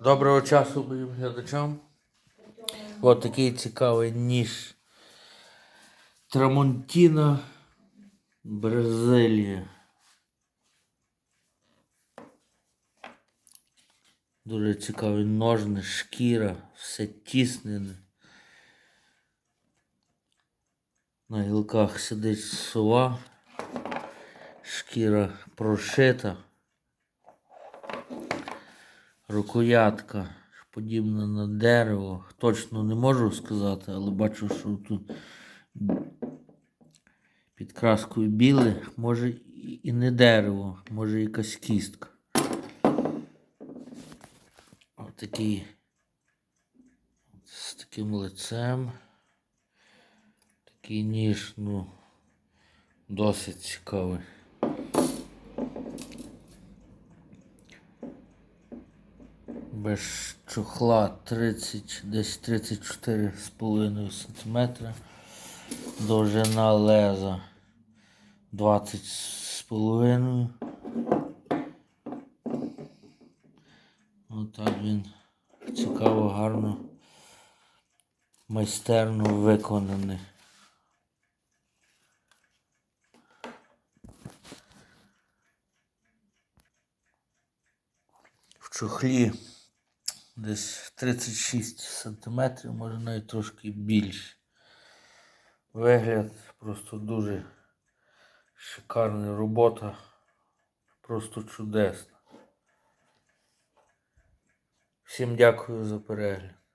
Доброго часу моїм глядачам. Ось такий цікавий ніж. Трамонтіна, Бразилія. Дуже цікавий ножни, шкіра, все тіснене. На гілках сидить сова, шкіра прошита, рукоятка подібна на дерево. Точно не можу сказати, але бачу, що тут під краскою біле, може і не дерево, може якась кістка. Отакий з таким лицем. Такий ніж, ну, досить цікавий. Без чохла 30, десь 34,5 см. Довжина леза 20,5. Отак він цікаво, гарно, майстерно виконаний. В чохлі десь 36 сантиметрів, може навіть трошки більше. Вигляд просто дуже шикарна робота, просто чудесна. Всім дякую за перегляд.